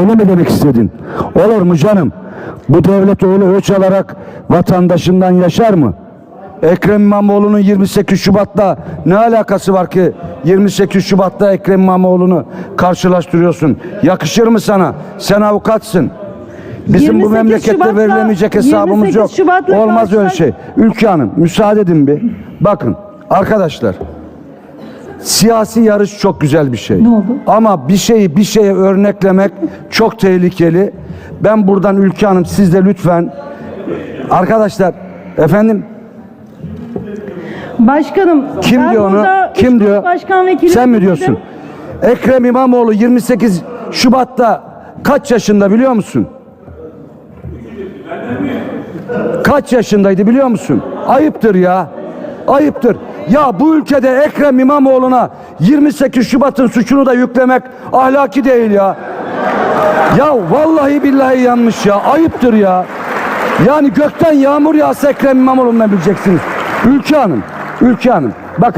Öyle mi demek istedin? Olur mu canım? Bu devlet öyle öç alarak vatandaşından yaşar mı? Ekrem İmamoğlu'nun 28 Şubat'ta ne alakası var ki 28 Şubat'ta Ekrem İmamoğlu'nu karşılaştırıyorsun? Yakışır mı sana? Sen avukatsın. Bizim bu 28 memlekette Şubat'la- verilemeyecek hesabımız 28 yok. Şubat'la Olmaz öyle karşılaş- şey. Ülke Hanım müsaade edin bir. Bakın arkadaşlar siyasi yarış çok güzel bir şey. Ne oldu? Ama bir şeyi bir şeye örneklemek çok tehlikeli. Ben buradan Ülke Hanım siz de lütfen arkadaşlar efendim Başkanım. kim ben diyor onu? burada Kim diyor? Başkan vekili Sen mi diyorsun? Ekrem İmamoğlu 28 Şubat'ta kaç yaşında biliyor musun? Kaç yaşındaydı biliyor musun? Ayıptır ya. Ayıptır. Ya bu ülkede Ekrem İmamoğlu'na 28 Şubat'ın suçunu da yüklemek ahlaki değil ya. Ya vallahi billahi yanlış ya. Ayıptır ya. Yani gökten yağmur yağsa Ekrem İmamoğlu'na bileceksiniz. Ülke Hanım, Ülke Hanım. Bakın